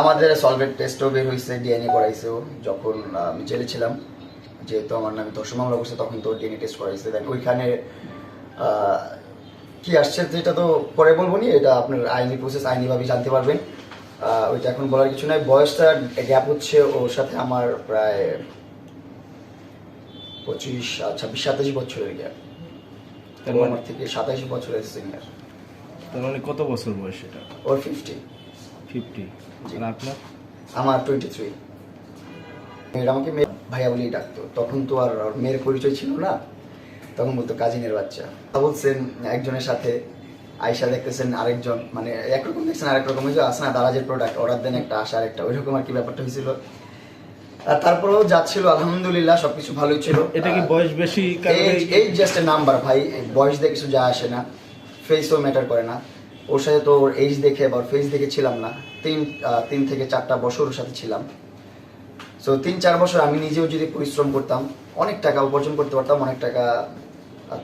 আমাদের সলভেট টেস্টও বের হয়েছে ডিএনএ করাইছে যখন আমি জেলে ছিলাম যেহেতু আমার নামে ধর্ষণ মামলা করছে তখন তো ডিএনএ টেস্ট করাইছে। দেন ওইখানে কি আসছে যেটা তো পরে বলব নি এটা আপনার আইনি প্রসেস আইনিভাবে জানতে পারবেন। ওইটা এখন বলার কিছু নাই। বয়সটা গ্যাপ হচ্ছে ওর সাথে আমার প্রায় পঁচিশ ছাব্বিশ সাতাশ বছরের গ্যাপ মানে- আমার থেকে সাতাশ বছরের সিনিয়র তার মানে কত বছর বয়স এটা? ওর ফিফটি ফিফটি আর আপনার? আমার টোয়েন্টি থ্রি মেয়ের আমাকে মেয়ে ভাইয়া বলেই ডাকতো। তখন তো আর মেয়ের পরিচয় ছিল না। তখন বলতো কাজিনের বাচ্চা। তা বলছেন একজনের সাথে। আয়সা দেখতেছেন আরেকজন। মানে একরকম দেখছেন আরেক রকম। আসে না দারাজের প্রোডাক্ট অর্ডার দেন একটা আসা আরেকটা ওইরকম আর কি ব্যাপারটা হয়েছিল। আর তারপরেও যাচ্ছিল আলহামদুলিল্লাহ সবকিছু ভালোই ছিল। এটা কি বয়স বেশি এই জাস্ট নাম্বার ভাই। বয়স দিয়ে কিছু যা আসে না। ফেসও ম্যাটার করে না। ওর সাথে তো ওর এইজ দেখে বা ওর ফেস দেখে ছিলাম না। তিন তিন থেকে চারটা বছর ওর সাথে ছিলাম। সো তিন, চার বছর আমি নিজেও যদি পরিশ্রম করতাম, অনেক টাকা উপার্জন করতে পারতাম, অনেক টাকা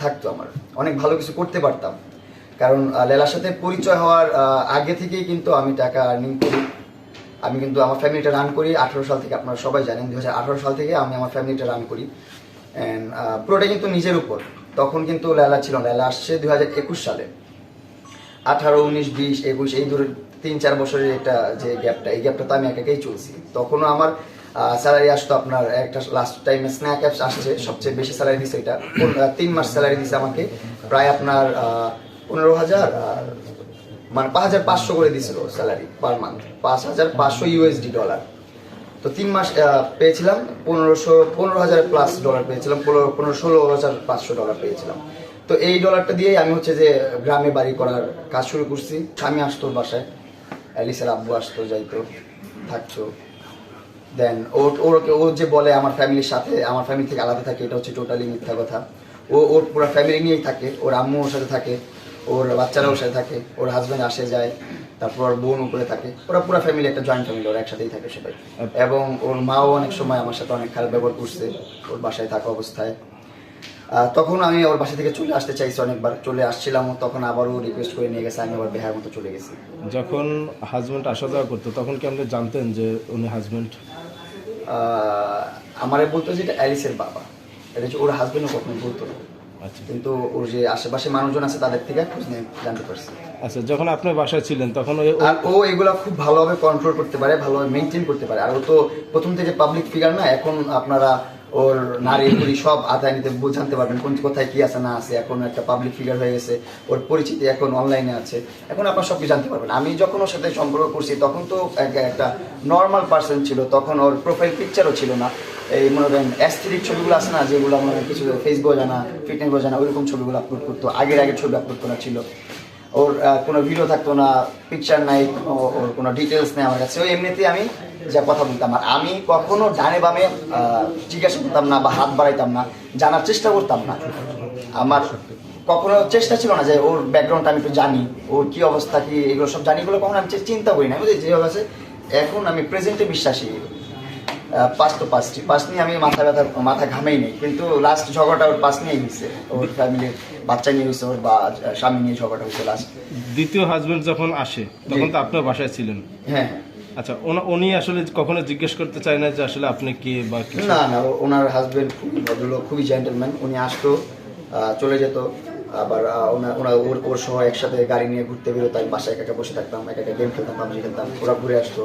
থাকতো আমার। অনেক ভালো কিছু করতে পারতাম। কারণ লেলার সাথে পরিচয় হওয়ার আগে থেকেই কিন্তু আমি টাকা আর্নিং করি। আমি কিন্তু আমার ফ্যামিলিটা রান করি। আঠারো সাল থেকে আপনারা সবাই জানেন দু হাজার আঠারো সাল থেকে আমি আমার ফ্যামিলিটা রান করি। অ্যান্ড পুরোটা কিন্তু নিজের উপর। তখন কিন্তু লেলা ছিল লেলা আসছে দু হাজার একুশ সালে। আঠারো, উনিশ, বিশ, একুশ, এই ধরে তিন, চার বছরের একটা যে গ্যাপটা এই গ্যাপটা তো আমি একাকেই চলছি। তখনও আমার স্যালারি আসতো আপনার একটা লাস্ট টাইমে স্ন্যাক অ্যাপস আসছে, সবচেয়ে বেশি স্যালারি দিছে এটা। তিন মাস স্যালারি দিছে আমাকে, প্রায় আপনার পনেরো হাজার মানে পাঁচ হাজার পাঁচশো করে দিছিল স্যালারি পার মান্থ পাঁচ হাজার পাঁচশো ইউএসডি ডলার তো তিন মাস পেয়েছিলাম, পনেরোশো, পনেরো হাজার প্লাস ডলার পেয়েছিলাম, পনেরো পনেরো, ষোলো হাজার পাঁচশো ডলার পেয়েছিলাম। তো এই ডলারটা দিয়েই আমি হচ্ছে যে গ্রামে বাড়ি করার কাজ শুরু করছি। স্বামী আসতো বাসায়, অ্যালিসের আব্বু আসতো, যাইতো, থাকতো। দেন ওর ওর ও যে বলে আমার ফ্যামিলির সাথে, আমার ফ্যামিলি থেকে আলাদা থাকে, এটা হচ্ছে টোটালি মিথ্যা কথা। ও, ওর পুরো ফ্যামিলি নিয়েই থাকে, ওর আম্মু ওর সাথে থাকে, ওর বাচ্চারা ওর সাথে থাকে, ওর হাজব্যান্ড আসে, যায়। তারপর ওর বোন উপরে থাকে। ওরা পুরো ফ্যামিলি একটা জয়েন্ট ফ্যামিলি ওরা একসাথেই থাকে সবাই। এবং ওর মাও অনেক সময় আমার সাথে অনেক খারাপ ব্যবহার করছে ওর বাসায় থাকা অবস্থায়। তখন আমি ওর বাসা থেকে চলে আসতে চাইছি অনেকবার চলে আসছিলাম তখন আবারও রিকোয়েস্ট করে নিয়ে গেছে আমি আবার বেহার মতো চলে গেছি। যখন হাজবেন্ড আসা যাওয়া করতো তখন কি আপনি জানতেন যে উনি হাজবেন্ড আহ, আমারে বলতো যে এটা অ্যালিসের বাবা। এটা হচ্ছে ওর হাজবেন্ডও কখনো বলতো না। কিন্তু ওর যে আশেপাশে মানুষজন আছে তাদের থেকে খোঁজ নিয়ে জানতে পারছি। আচ্ছা যখন আপনি বাসায় ছিলেন তখন আর ও এগুলা খুব ভালোভাবে কন্ট্রোল করতে পারে ভালোভাবে মেনটেন করতে পারে। আর ও তো প্রথম থেকে পাবলিক ফিগার না এখন আপনারা ওর নারী পুরি সব আদায় নিতে জানতে পারবেন কোন কোথায় কি আছে না আছে। এখন একটা পাবলিক ফিগার হয়ে গেছে ওর পরিচিতি এখন অনলাইনে আছে। এখন আপনার সব কিছু জানতে পারবেন। আমি যখন ওর সাথে সম্পর্ক করছি তখন তো এক- একটা নর্মাল পার্সন ছিল তখন ওর প্রোফাইল পিকচারও ছিল না। এই মনে করেন অ্যাস্থেটিক ছবিগুলো আছে না, যেগুলো মনে হয় কিছু ফেসবুক জানা ফিটনেস জানা ওইরকম ছবিগুলো আপলোড করতো, আগের আগের ছবি আপলোড করা ছিল। ওর কোনো ভিডিও থাকতো না পিকচার নাই ওর কোনো ডিটেলস নেই আমার কাছে। ওই এমনিতেই আমি যা কথা বলতাম, আর আমি কখনো ডানে বামে জিজ্ঞাসা করতাম না বা হাত বাড়াইতাম না, জানার চেষ্টা করতাম না। আমার কখনো চেষ্টা ছিল না যে ওর ব্যাকগ্রাউন্ড আমি একটু জানি, ওর কি অবস্থা, কি এগুলো সব জানি, এগুলো কখনো আমি চিন্তা করি না বুঝলি? যেভাবে আছে, এখন আমি প্রেজেন্টে বিশ্বাসী। পাঁচ তো পাঁচটি। পাঁচ নিয়ে আমি মাথা ব্যথা মাথা ঘামেই নেই। কিন্তু লাস্ট ঝগড়াটা ওর পাঁচ নিয়েই হয়েছে। ওর ফ্যামিলির বাচ্চা নিয়ে হয়েছে ওর বা স্বামী নিয়ে ঝগড়াটা হয়েছে লাস্ট দ্বিতীয় হাজবেন্ড যখন আসে তখন তো আপনার বাসায় ছিলেন? হ্যাঁ। আচ্ছা উনি আসলে কখনো জিজ্ঞেস করতে চায় না যে আসলে আপনি কে বা না না ওনার হাজবেন্ড খুবই ভদ্রলোক খুবই জেন্টেলম্যান উনি আসতো চলে যেত। আবার ওনার ওনার ওর ওর সহ একসাথে গাড়ি নিয়ে ঘুরতে বেরোতো আমি বাসায় একা বসে থাকতাম একা গেম খেলতাম পাবজি খেলতাম। ওরা ঘুরে আসতো।